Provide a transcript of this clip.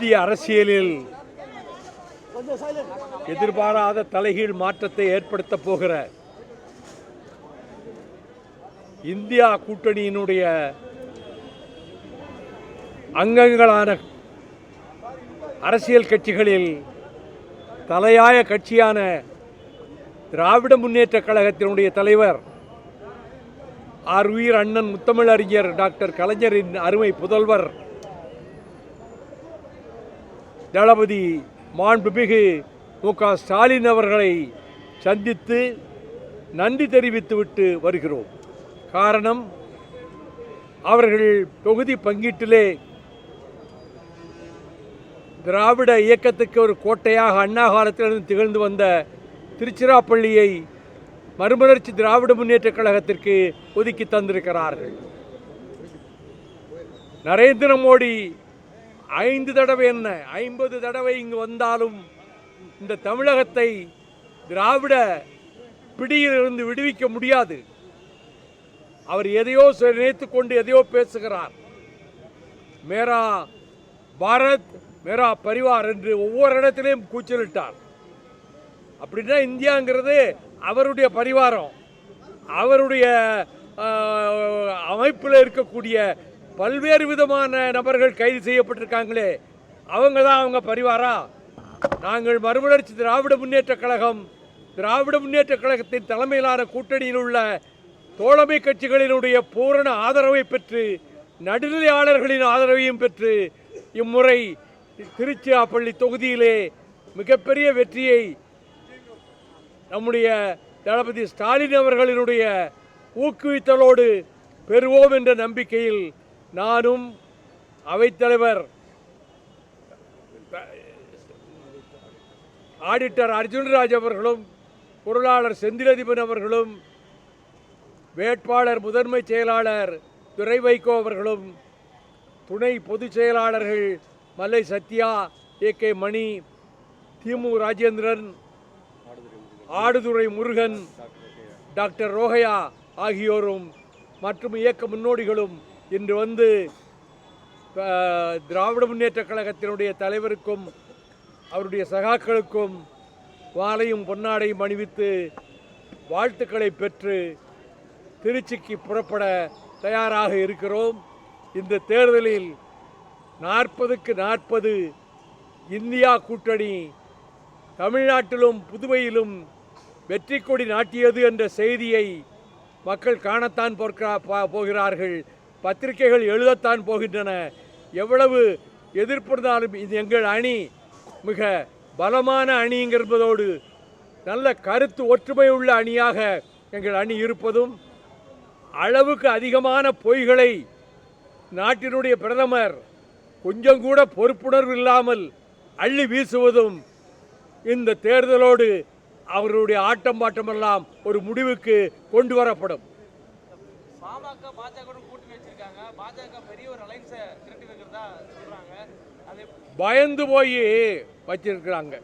இந்திய அரசியலில் எதிர்பாராத தலைகீழ் மாற்றத்தை ஏற்படுத்த போகிற இந்தியா கூட்டணியினுடைய அங்கங்களான அரசியல் கட்சிகளில் தலையாய கட்சியான திராவிட முன்னேற்ற கழகத்தினுடைய தலைவர் ஆர் உயிர் அண்ணன் முத்தமிழறிஞர் டாக்டர் கலைஞரின் அருமை புதல்வர் தளபதி மாண்புமிகு மு க ஸ்டாலின் அவர்களை சந்தித்து நன்றி தெரிவித்துவிட்டு வருகிறோம். காரணம் அவர்கள் தொகுதி பங்கீட்டிலே திராவிட இயக்கத்துக்கு ஒரு கோட்டையாக அண்ணா காலத்திலிருந்து திகழ்ந்து வந்த திருச்சிராப்பள்ளியை மறுமலர்ச்சி திராவிட முன்னேற்றக் கழகத்திற்கு ஒதுக்கி தந்திருக்கிறார்கள். நரேந்திர மோடி ஐந்து தடவை என்ன? ஐம்பது தடவை இங்கு வந்தாலும் இந்த தமிழகத்தை திராவிட பிடியிலிருந்து விடுவிக்க முடியாது. அவர் எதையோ நினைத்து கொண்டு எதையோ பேசுகிறார். மேரா பாரத் மேரா பரிவார் என்று ஒவ்வொரு இடத்திலையும் கூச்சலிட்டார். அப்படின்னா இந்தியாங்கிறது அவருடைய பரிவாரம். அவருடைய அமைப்பில் இருக்கக்கூடிய பல்வேறு விதமான நபர்கள் கைது செய்யப்பட்டிருக்காங்களே. அவங்க தான் அவங்க பரிவாரா? நாங்கள் மறுமலர்ச்சி திராவிட முன்னேற்றக் கழகம் திராவிட முன்னேற்றக் கழகத்தின் தலைமையிலான கூட்டணியில் உள்ள தோழமை கட்சிகளினுடைய பூரண ஆதரவை பெற்று நடுநிலையாளர்களின் ஆதரவையும் பெற்று இம்முறை திருச்சிராப்பள்ளி தொகுதியிலே மிகப்பெரிய வெற்றியை நம்முடைய தளபதி ஸ்டாலின் அவர்களினுடைய ஊக்குவித்தலோடு பெறுவோம் என்ற நம்பிக்கையில் நானும் அவைத்தலைவர் ஆடிட்டர் அர்ஜுன்ராஜ் அவர்களும் பொருளாளர் செந்திலதிபன் அவர்களும் வேட்பாளர் முதன்மை செயலாளர் துரை வைகோ அவர்களும் துணை பொதுச் செயலாளர்கள் Mallai Sathya A K Mani DMK Rajendran Aduthurai Murugan doctor ரோஹயா ஆகியோரும் மற்றும் இயக்க முன்னோடிகளும் இன்று வந்து திராவிட முன்னேற்ற கழகத்தினுடைய தலைவருக்கும் அவருடைய சகாக்களுக்கும் வாளையும் பொன்னாடையும் அணிவித்து வாழ்த்துக்களை பெற்று திருச்சிக்கு புறப்பட தயாராக இருக்கிறோம். இந்த தேர்தலில் நாற்பதுக்கு நாற்பது இந்தியா கூட்டணி தமிழ்நாட்டிலும் புதுவையிலும் வெற்றி கொடி நாட்டியது என்ற செய்தியை மக்கள் காணத்தான் போகிறார்கள். பத்திரிகைகள் எழுதத்தான் போகின்றன. எவ்வளவு எதிர்ப்பு இருந்தாலும் இது எங்கள் அணி. மிக பலமான அணிங்கிறதோடு நல்ல கருத்து ஒற்றுமை உள்ள அணியாக எங்கள் அணி இருப்பதும் அளவுக்கு அதிகமான பொய்களை நாட்டினுடைய பிரதமர் கொஞ்சம் கூட பொறுப்புணர்வு இல்லாமல் அள்ளி வீசுவதும் இந்த தேர்தலோடு அவர்களுடைய ஆட்டம் பாட்டமெல்லாம் ஒரு முடிவுக்கு கொண்டு வரப்படும். பாமக பாஜக கூட்டணி வச்சிருக்காங்க. பாஜக பெரிய ஒரு அலைன்ஸை திரட்டி வைக்கிறதா சொல்றாங்க. அது பயந்து போய் வச்சிருக்கிறாங்க.